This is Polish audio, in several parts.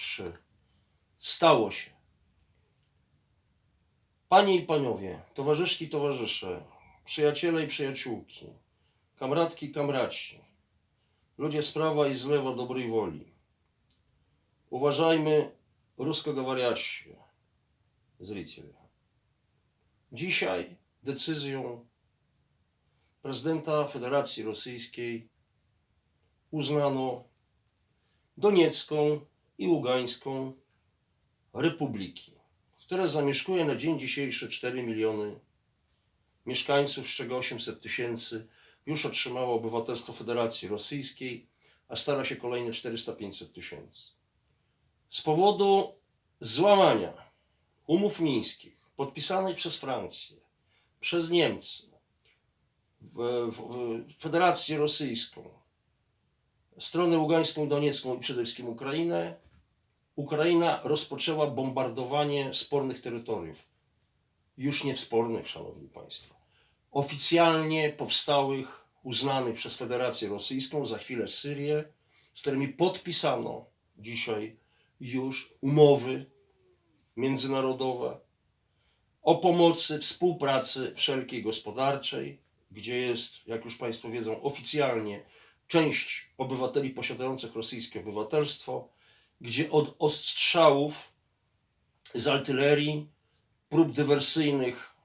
3. Stało się. Panie i panowie, towarzyszki, towarzysze, przyjaciele i przyjaciółki, kamratki, kamraci, ludzie z prawa i z lewa dobrej woli. Uważajmy ruskogovoriaщие, zriciele. Dzisiaj decyzją prezydenta Federacji Rosyjskiej uznano Doniecką i Ługańską republiki, które zamieszkuje na dzień dzisiejszy 4 miliony mieszkańców, z czego 800 tysięcy już otrzymało obywatelstwo Federacji Rosyjskiej, a stara się kolejne 400-500 tysięcy. Z powodu złamania umów mińskich podpisanych przez Francję, przez Niemcy, w, w, w Federację Rosyjską, stronę Ługańską, Doniecką i przede wszystkim Ukrainę, Ukraina rozpoczęła bombardowanie spornych terytoriów. Już nie spornych, szanowni państwo. Oficjalnie powstałych, uznanych przez Federację Rosyjską, za chwilę Syrię, z którymi podpisano dzisiaj już umowy międzynarodowe o pomocy, współpracy wszelkiej gospodarczej, gdzie jest, jak już Państwo wiedzą, oficjalnie część obywateli posiadających rosyjskie obywatelstwo, gdzie od ostrzałów z artylerii, prób dywersyjnych,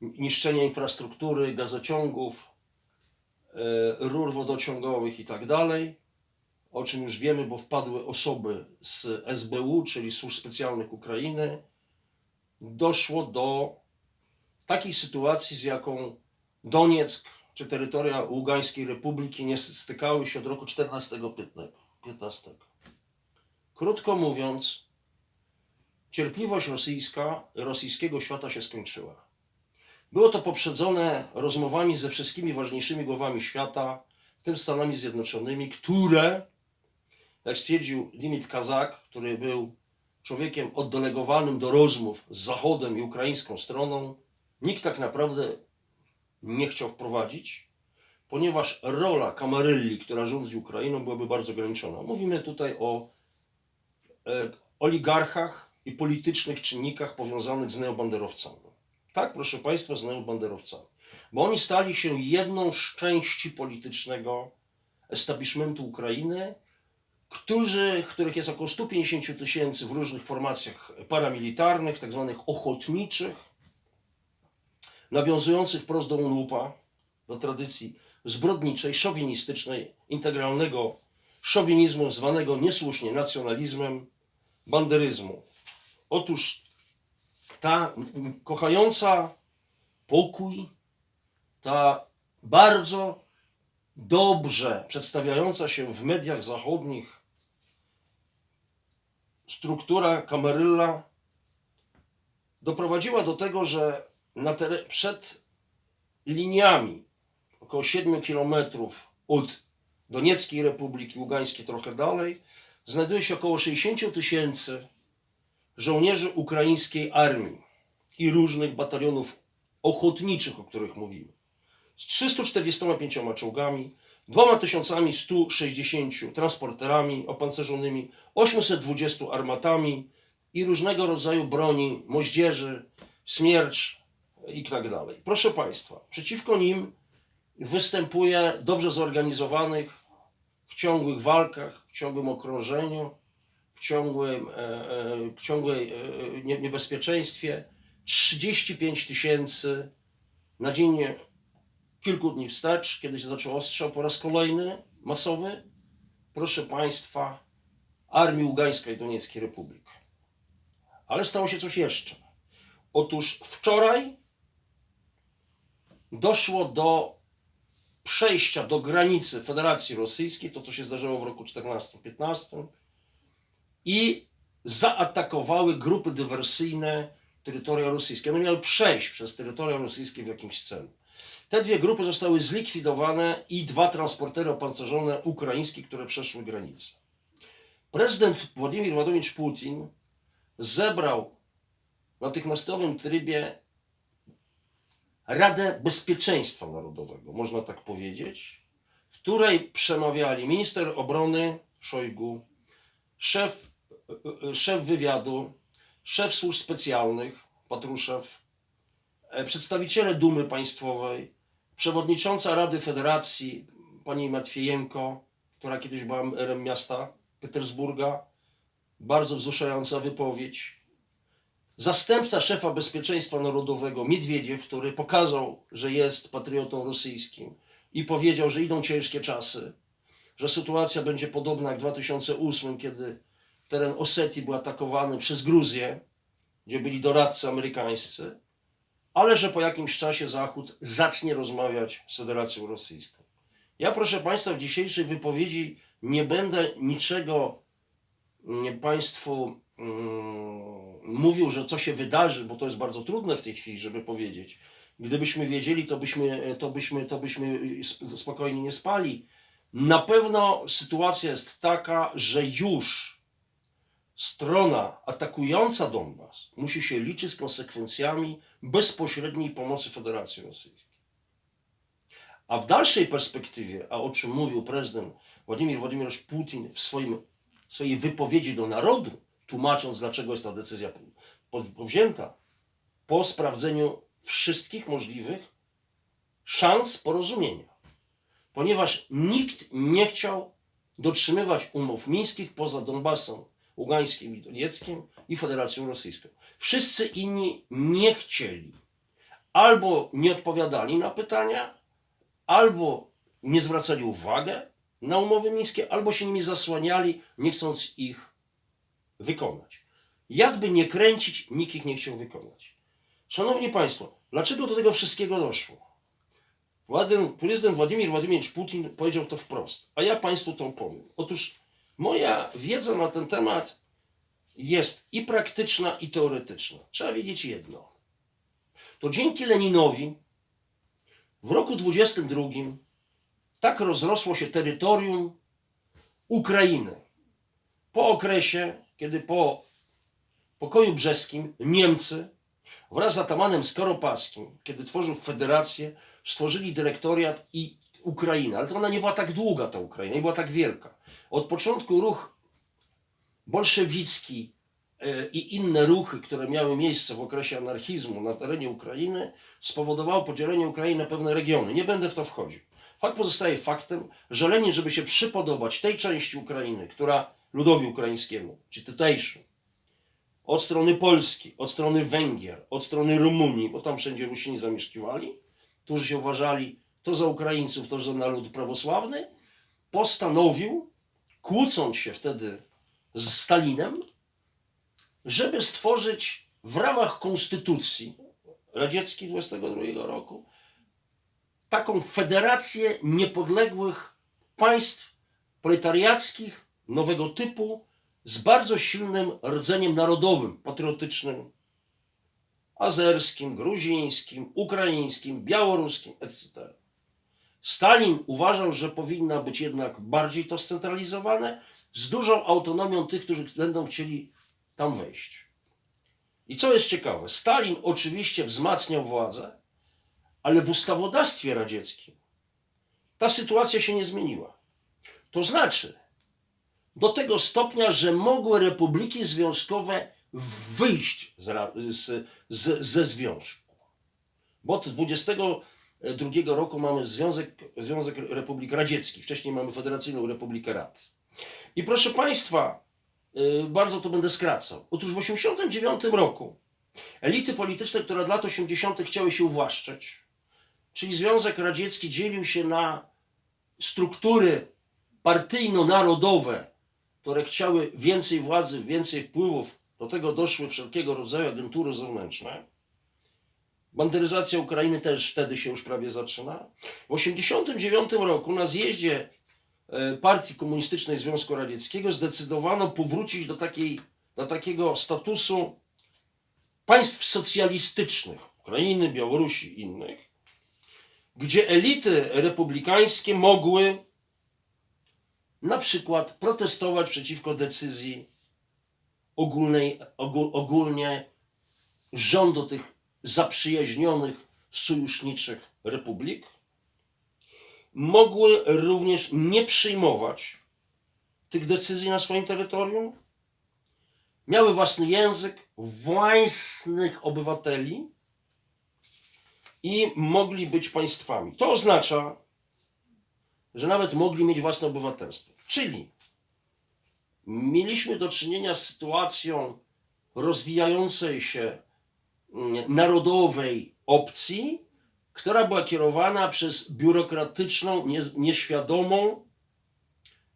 niszczenia infrastruktury, gazociągów, e, rur wodociągowych i tak dalej, o czym już wiemy, bo wpadły osoby z SBU, czyli Służb Specjalnych Ukrainy, doszło do takiej sytuacji, z jaką Donieck czy terytoria Ługańskiej Republiki nie stykały się od roku 14-15. Krótko mówiąc, cierpliwość rosyjska, rosyjskiego świata się skończyła. Było to poprzedzone rozmowami ze wszystkimi ważniejszymi głowami świata, w tym Stanami Zjednoczonymi, które, jak stwierdził Dimit Kazak, który był człowiekiem oddelegowanym do rozmów z Zachodem i ukraińską stroną, nikt tak naprawdę nie chciał wprowadzić, ponieważ rola Kamarylli, która rządzi Ukrainą, byłaby bardzo ograniczona. Mówimy tutaj o oligarchach i politycznych czynnikach powiązanych z neobanderowcami. Tak, proszę Państwa, z neobanderowcami. Bo oni stali się jedną z części politycznego establishmentu Ukrainy, którzy, których jest około 150 tysięcy w różnych formacjach paramilitarnych, tak zwanych ochotniczych, nawiązujących wprost do UNUPA, do tradycji zbrodniczej, szowinistycznej, integralnego szowinizmu zwanego niesłusznie nacjonalizmem, banderyzmu. Otóż ta kochająca pokój, ta bardzo dobrze przedstawiająca się w mediach zachodnich struktura Kamerylla doprowadziła do tego, że przed liniami około 7 km od Donieckiej Republiki Ługańskiej, trochę dalej, znajduje się około 60 tysięcy żołnierzy ukraińskiej armii i różnych batalionów ochotniczych, o których mówimy. Z 345 czołgami, 2160 transporterami opancerzonymi, 820 armatami i różnego rodzaju broni, moździerzy, smiercz i tak dalej. Proszę Państwa, przeciwko nim występuje dobrze zorganizowanych w ciągłych walkach, w ciągłym okrążeniu, w ciągłym, e, e, w ciągłej e, nie- niebezpieczeństwie 35 tysięcy na dzień kilku dni wstecz, kiedy się zaczął ostrzał po raz kolejny, masowy, proszę Państwa, Armii Ługańskiej Donieckiej Republiki. Ale stało się coś jeszcze. Otóż wczoraj doszło do przejścia do granicy Federacji Rosyjskiej, to co się zdarzyło w roku 14-15 i zaatakowały grupy dywersyjne terytoria rosyjskie. One miały przejść przez terytoria rosyjskie w jakimś celu. Te dwie grupy zostały zlikwidowane i dwa transportery opancerzone ukraińskie, które przeszły granicę. Prezydent Władimir Władomicz Putin zebrał w natychmiastowym trybie Radę Bezpieczeństwa Narodowego, można tak powiedzieć, w której przemawiali minister obrony Szojgu, szef szef wywiadu, szef służb specjalnych, Patruszew, e, przedstawiciele Dumy Państwowej, przewodnicząca Rady Federacji, pani Matwiejenko, która kiedyś była merem miasta Petersburga, bardzo wzruszająca wypowiedź. Zastępca szefa bezpieczeństwa narodowego Miedwiediew, który pokazał, że jest patriotą rosyjskim i powiedział, że idą ciężkie czasy, że sytuacja będzie podobna jak w 2008, kiedy teren Osetii był atakowany przez Gruzję, gdzie byli doradcy amerykańscy, ale że po jakimś czasie Zachód zacznie rozmawiać z Federacją Rosyjską. Ja, proszę Państwa, w dzisiejszej wypowiedzi nie będę niczego mm, Państwu mm, mówił, że co się wydarzy, bo to jest bardzo trudne w tej chwili, żeby powiedzieć. Gdybyśmy wiedzieli, to byśmy, to byśmy, to byśmy sp- spokojnie nie spali. Na pewno sytuacja jest taka, że już strona atakująca Donbas musi się liczyć z konsekwencjami bezpośredniej pomocy Federacji Rosyjskiej. A w dalszej perspektywie, a o czym mówił prezydent Władimir Władimirowicz Putin w swoim, swojej wypowiedzi do narodu, tłumacząc, dlaczego jest ta decyzja po- powzięta, po sprawdzeniu wszystkich możliwych szans porozumienia. Ponieważ nikt nie chciał dotrzymywać umów mińskich poza Donbasem Ługańskim i Donieckiem i Federacją Rosyjską. Wszyscy inni nie chcieli. Albo nie odpowiadali na pytania, albo nie zwracali uwagi na umowy mińskie, albo się nimi zasłaniali, nie chcąc ich wykonać. Jakby nie kręcić, nikt ich nie chciał wykonać. Szanowni Państwo, dlaczego do tego wszystkiego doszło? Prezydent Władimir Władimirowicz Putin powiedział to wprost, a ja Państwu to opowiem. Otóż moja wiedza na ten temat jest i praktyczna, i teoretyczna. Trzeba wiedzieć jedno. To dzięki Leninowi w roku 22 tak rozrosło się terytorium Ukrainy. Po okresie, kiedy po pokoju brzeskim Niemcy wraz z atamanem Skoropaskim, kiedy tworzył federację, stworzyli dyrektoriat i Ukrainę. Ale to ona nie była tak długa, ta Ukraina, nie była tak wielka. Od początku ruch bolszewicki e, i inne ruchy, które miały miejsce w okresie anarchizmu na terenie Ukrainy, spowodowało podzielenie Ukrainy na pewne regiony. Nie będę w to wchodził. Fakt pozostaje faktem, że Lenin, żeby się przypodobać tej części Ukrainy, która ludowi ukraińskiemu, czy tutejszym, od strony Polski, od strony Węgier, od strony Rumunii, bo tam wszędzie Rusini zamieszkiwali, którzy się uważali to za Ukraińców, to za naród prawosławny, postanowił, kłócąc się wtedy z Stalinem, żeby stworzyć w ramach konstytucji radzieckiej 22 roku taką federację niepodległych państw proletariackich nowego typu z bardzo silnym rdzeniem narodowym, patriotycznym, azerskim, gruzińskim, ukraińskim, białoruskim, etc. Stalin uważał, że powinna być jednak bardziej to scentralizowane, z dużą autonomią tych, którzy będą chcieli tam wejść. I co jest ciekawe, Stalin oczywiście wzmacniał władzę, ale w ustawodawstwie radzieckim ta sytuacja się nie zmieniła. To znaczy, do tego stopnia, że mogły republiki związkowe wyjść z, z, z, ze związku. Bo od 22 roku mamy Związek, Związek Republik Radzieckich, wcześniej mamy Federacyjną Republikę Rad. I proszę Państwa, yy, bardzo to będę skracał. Otóż w 1989 roku elity polityczne, które od lat 80. chciały się uwłaszczyć, czyli Związek Radziecki dzielił się na struktury partyjno-narodowe, które chciały więcej władzy, więcej wpływów, do tego doszły wszelkiego rodzaju agentury zewnętrzne. Banderyzacja Ukrainy też wtedy się już prawie zaczyna. W 1989 roku na zjeździe e, Partii Komunistycznej Związku Radzieckiego zdecydowano powrócić do, takiej, do takiego statusu państw socjalistycznych, Ukrainy, Białorusi i innych, gdzie elity republikańskie mogły na przykład protestować przeciwko decyzji ogólnej, ogól, ogólnie rządu tych zaprzyjaźnionych, sojuszniczych republik, mogły również nie przyjmować tych decyzji na swoim terytorium, miały własny język, własnych obywateli i mogli być państwami. To oznacza, że nawet mogli mieć własne obywatelstwo. Czyli mieliśmy do czynienia z sytuacją rozwijającej się mm, narodowej opcji, która była kierowana przez biurokratyczną, nie, nieświadomą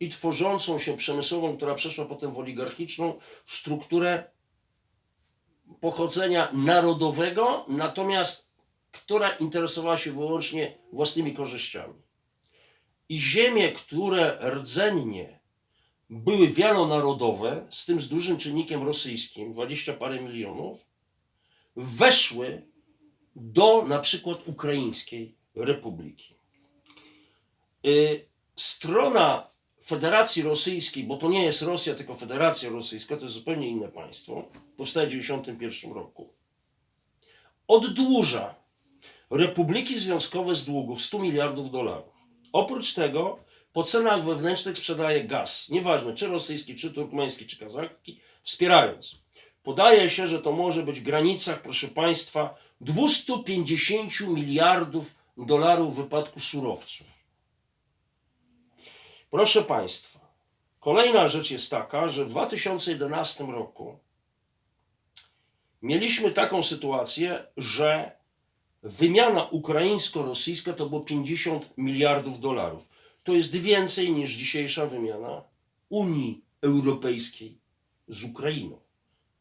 i tworzącą się przemysłową, która przeszła potem w oligarchiczną strukturę pochodzenia narodowego, natomiast która interesowała się wyłącznie własnymi korzyściami. I ziemie, które rdzennie były wielonarodowe, z tym z dużym czynnikiem rosyjskim, 20 parę milionów, weszły do na przykład Ukraińskiej Republiki. Y, Strona Federacji Rosyjskiej, bo to nie jest Rosja, tylko Federacja Rosyjska, to jest zupełnie inne państwo, powstaje w 1991 roku, oddłuża republiki związkowe z długów 100 miliardów dolarów. Oprócz tego po cenach wewnętrznych sprzedaje gaz, nieważne czy rosyjski, czy turkmeński, czy kazachski, wspierając. Podaje się, że to może być w granicach, proszę Państwa, 250 miliardów dolarów w wypadku surowców. Proszę Państwa, kolejna rzecz jest taka, że w 2011 roku mieliśmy taką sytuację, że wymiana ukraińsko-rosyjska to było 50 miliardów dolarów. To jest więcej niż dzisiejsza wymiana Unii Europejskiej z Ukrainą.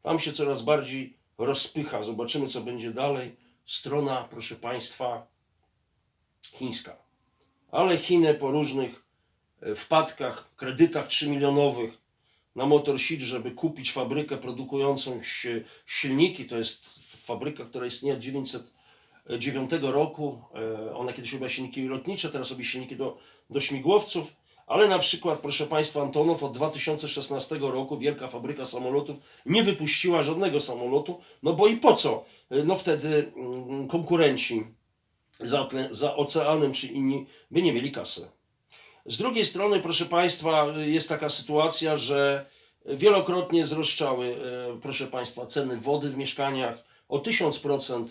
Tam się coraz bardziej rozpycha. Zobaczymy, co będzie dalej. Strona, proszę Państwa, chińska. Ale Chiny po różnych e, wpadkach, kredytach 3 milionowych na Motor Seed, żeby kupić fabrykę produkującą si- silniki, to jest fabryka, która istnieje od 909 roku. E, Ona kiedyś robiła silniki lotnicze, teraz robi silniki do, do śmigłowców. Ale na przykład, proszę Państwa, Antonów od 2016 roku, wielka fabryka samolotów, nie wypuściła żadnego samolotu, no bo i po co? E, No wtedy mm, konkurenci za, za oceanem czy inni by nie mieli kasy. Z drugiej strony, proszę Państwa, jest taka sytuacja, że wielokrotnie e, proszę Państwa, ceny wody w mieszkaniach o 1000%, e,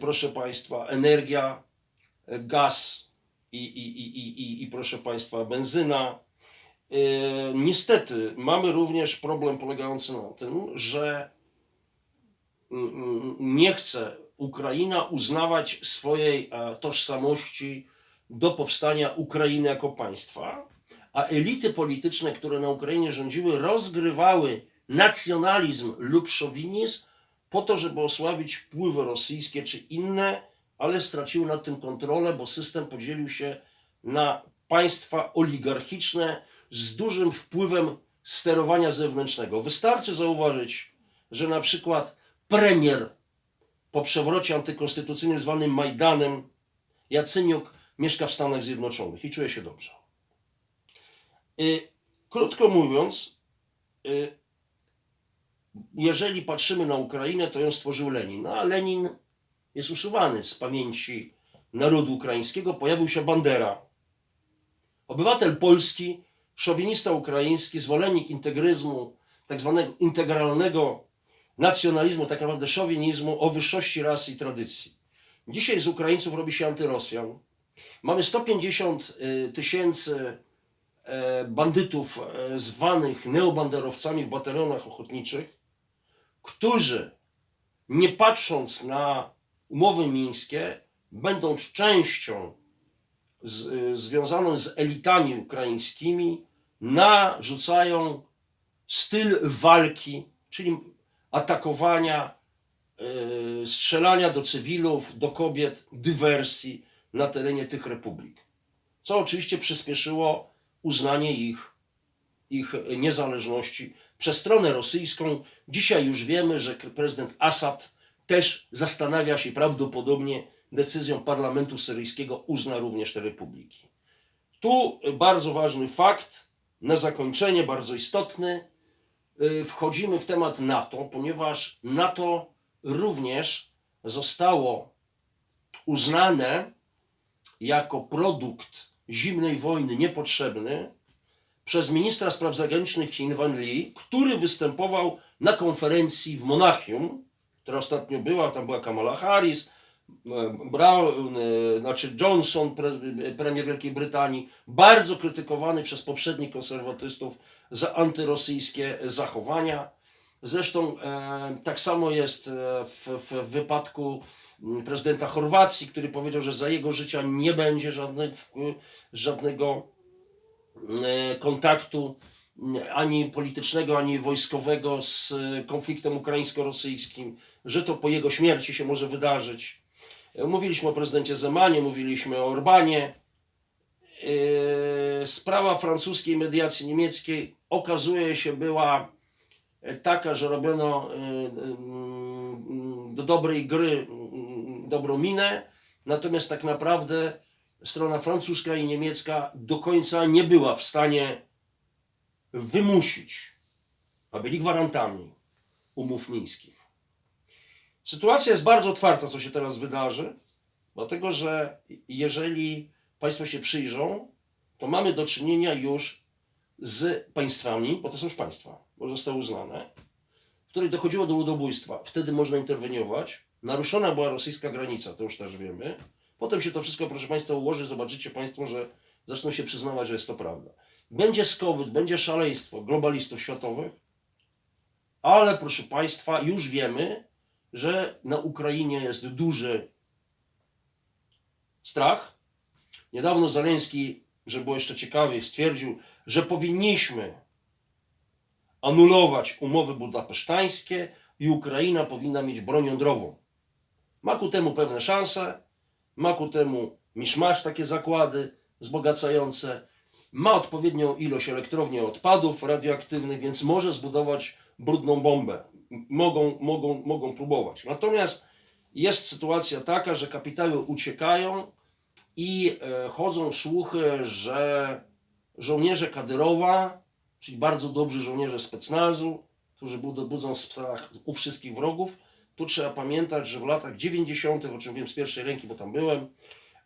proszę Państwa, energia, e, gaz i, i, i, i, i, proszę Państwa, benzyna. E, Niestety mamy również problem polegający na tym, że nie chce Ukraina uznawać swojej e, tożsamości do powstania Ukrainy jako państwa, a elity polityczne, które na Ukrainie rządziły, rozgrywały nacjonalizm lub szowinizm po to, żeby osłabić wpływy rosyjskie czy inne, ale straciły nad tym kontrolę, bo system podzielił się na państwa oligarchiczne z dużym wpływem sterowania zewnętrznego. Wystarczy zauważyć, że na przykład premier po przewrocie antykonstytucyjnym zwanym Majdanem Jacyniuk mieszka w Stanach Zjednoczonych i czuje się dobrze. Y, Krótko mówiąc, y, jeżeli patrzymy na Ukrainę, to ją stworzył Lenin. No, a Lenin jest usuwany z pamięci narodu ukraińskiego. Pojawił się Bandera. Obywatel polski, szowinista ukraiński, zwolennik integryzmu, tak zwanego integralnego nacjonalizmu, tak naprawdę szowinizmu o wyższości rasy i tradycji. Dzisiaj z Ukraińców robi się antyrosjan. Mamy 150 y, tysięcy e, bandytów e, zwanych neobanderowcami w batalionach ochotniczych, którzy nie patrząc na umowy mińskie, będąc częścią z, y, związaną z elitami ukraińskimi, narzucają styl walki, czyli atakowania, y, strzelania do cywilów, do kobiet, dywersji na terenie tych republik. Co oczywiście przyspieszyło uznanie ich, ich niezależności przez stronę rosyjską. Dzisiaj już wiemy, że prezydent Assad też zastanawia się prawdopodobnie decyzją parlamentu syryjskiego uzna również te republiki. Tu bardzo ważny fakt, na zakończenie bardzo istotny, y, wchodzimy w temat NATO, ponieważ NATO również zostało uznane jako produkt zimnej wojny niepotrzebny przez ministra spraw zagranicznych Chin Van Li, który występował na konferencji w Monachium, która ostatnio była, tam była Kamala Harris, e, Brown, e, znaczy Johnson, pre, premier Wielkiej Brytanii, bardzo krytykowany przez poprzednich konserwatystów za antyrosyjskie zachowania. Zresztą e, tak samo jest e, w, w wypadku prezydenta Chorwacji, który powiedział, że za jego życia nie będzie żadnych, żadnego kontaktu m, ani politycznego, ani wojskowego z e, konfliktem ukraińsko-rosyjskim, że to po jego śmierci się może wydarzyć. E, Mówiliśmy o prezydencie Zemanie, mówiliśmy o Orbanie. E, Sprawa francuskiej mediacji niemieckiej okazuje się była e, taka, że robiono e, do dobrej gry dobrą minę, natomiast tak naprawdę strona francuska i niemiecka do końca nie była w stanie wymusić, a byli gwarantami umów mińskich. Sytuacja jest bardzo otwarta, co się teraz wydarzy, dlatego że jeżeli Państwo się przyjrzą, to mamy do czynienia już z państwami, bo to są już państwa, bo zostały uznane, w których dochodziło do ludobójstwa. Wtedy można interweniować. Naruszona była rosyjska granica, to już też wiemy. Potem się to wszystko, proszę Państwa, ułoży, zobaczycie Państwo, że zaczną się przyznawać, że jest to prawda. Będzie skowyt, będzie szaleństwo globalistów światowych, ale proszę Państwa, już wiemy, że na Ukrainie jest duży strach. Niedawno Zaleński, żeby było jeszcze ciekawiej, stwierdził, że powinniśmy anulować umowy budapesztańskie i Ukraina powinna mieć broń jądrową. Ma ku temu pewne szanse, ma ku temu miszmasz takie zakłady wzbogacające, ma odpowiednią ilość elektrowni odpadów radioaktywnych, więc może zbudować brudną bombę. Mogą, mogą, mogą próbować. Natomiast jest sytuacja taka, że kapitały uciekają i e, chodzą słuchy, że żołnierze Kadyrowa, czyli bardzo dobrzy żołnierze specnazu, którzy budzą strach u wszystkich wrogów. Tu trzeba pamiętać, że w latach 90., o czym wiem z pierwszej ręki, bo tam byłem,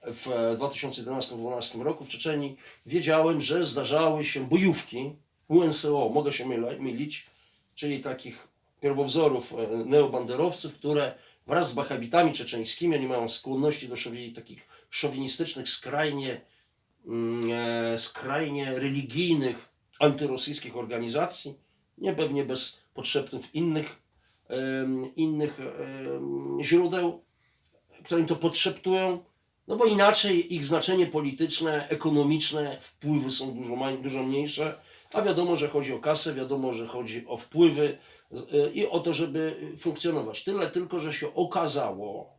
w 2011-2012 roku w Czeczeni, wiedziałem, że zdarzały się bojówki UNSO, mogę się mylić, czyli takich pierwowzorów e, neobanderowców, które wraz z wahhabitami czeczeńskimi, oni mają skłonności do szowi, takich szowinistycznych, skrajnie, mm, e, skrajnie religijnych, antyrosyjskich organizacji, nie pewnie bez podszeptów innych, innych źródeł, które im to podszeptują, no bo inaczej ich znaczenie polityczne, ekonomiczne, wpływy są dużo, dużo mniejsze, a wiadomo, że chodzi o kasę, wiadomo, że chodzi o wpływy y, i o to, żeby funkcjonować. Tyle tylko, że się okazało,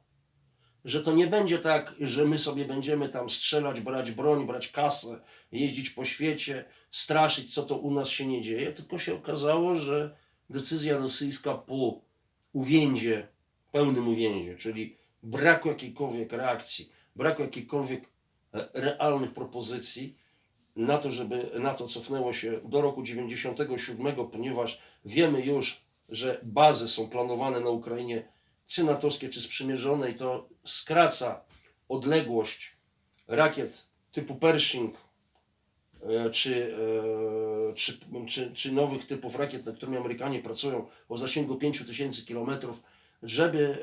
że to nie będzie tak, że my sobie będziemy tam strzelać, brać broń, brać kasę, jeździć po świecie, straszyć, co to u nas się nie dzieje, tylko się okazało, że decyzja rosyjska po uwięzie, pełnym uwięzie, czyli braku jakiejkolwiek reakcji, braku jakichkolwiek e, realnych propozycji na to, żeby NATO cofnęło się do roku 97, ponieważ wiemy już, że bazy są planowane na Ukrainie, czy natowskie, czy sprzymierzone, i to skraca odległość rakiet typu Pershing, czy, e, czy, czy, czy nowych typów rakiet, nad którymi Amerykanie pracują o zasięgu 5000 km, żeby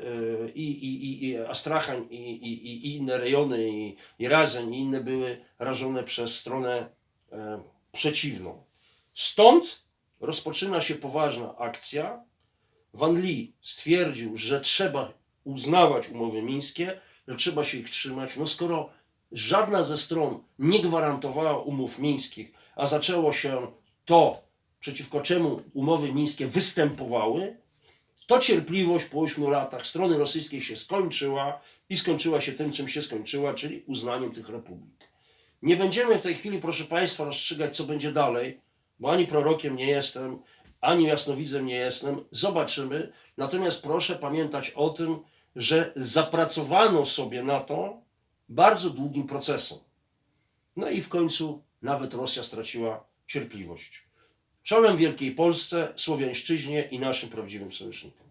e, i, i, i, Astrachań, i, i, i- inne rejony, i, i Razeń, i inne były rażone przez stronę e, przeciwną. Stąd rozpoczyna się poważna akcja. Van Lee stwierdził, że trzeba uznawać umowy mińskie, że trzeba się ich trzymać. No skoro żadna ze stron nie gwarantowała umów mińskich, a zaczęło się to, przeciwko czemu umowy mińskie występowały, to cierpliwość po ośmiu latach strony rosyjskiej się skończyła i skończyła się tym, czym się skończyła, czyli uznaniem tych republik. Nie będziemy w tej chwili, proszę Państwa, rozstrzygać, co będzie dalej, bo ani prorokiem nie jestem, ani jasnowidzem nie jestem. Zobaczymy. Natomiast proszę pamiętać o tym, że zapracowano sobie na to bardzo długim procesem. No i w końcu nawet Rosja straciła cierpliwość. Czołem Wielkiej Polsce, Słowiańszczyźnie i naszym prawdziwym sojusznikom.